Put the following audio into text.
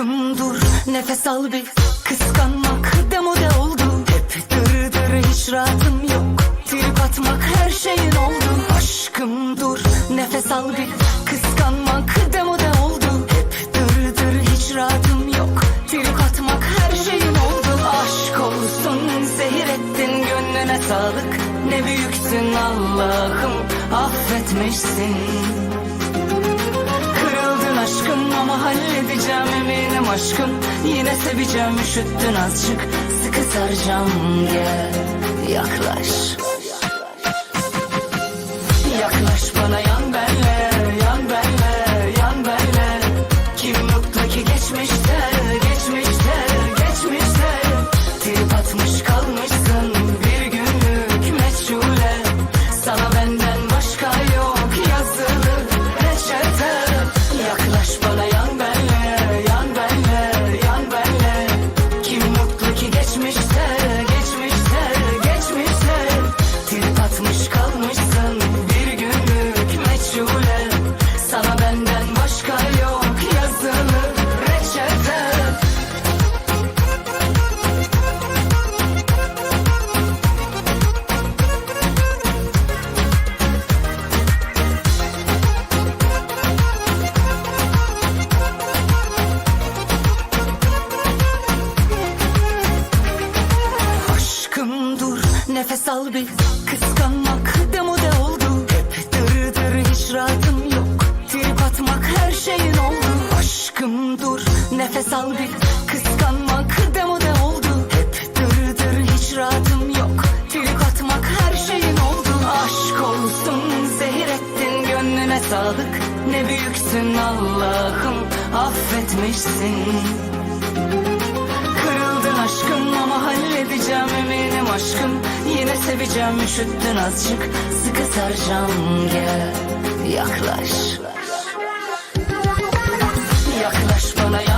aşkım dur Nefes al bir. Kıskanmak demode oldu. Hep dırı dırı hiç rahatım yok. Trip atmak her şeyin oldu. Aşkım dur nefes al bir. Kıskanmak demode oldu. Hep dırı dırı hiç rahatım yok. Trip atmak her şeyin oldu. Aşk olsun zehir ettin gönlüne sağlık. Ne büyüksün Allah'ım affetmişsin ama halledeceğim eminim aşkım. Yine seveceğim üşüttün azıcık. Sıkı saracağım gel. Yaklaş. Yaklaş bana yan benle yan benle yan benle. Kim mutlu ki geçmişte nefes al bir Kıskanmak demode oldu. Hep dır dır hiç rahatım yok. Trip atmak her şeyin oldu. Aşkım dur nefes al bir Kıskanmak demode oldu. Hep dır dır hiç rahatım yok. Trip atmak her şeyin oldu. Aşk olsun zehir ettin gönlüne sağlık. Ne büyüksün Allah'ım affetmişsin. Kırıldın aşkım ama halledeceğim eminim aşkım seveceğim üşüttün azıcık. Sıkı saracağım gel. Yaklaş. Yaklaş bana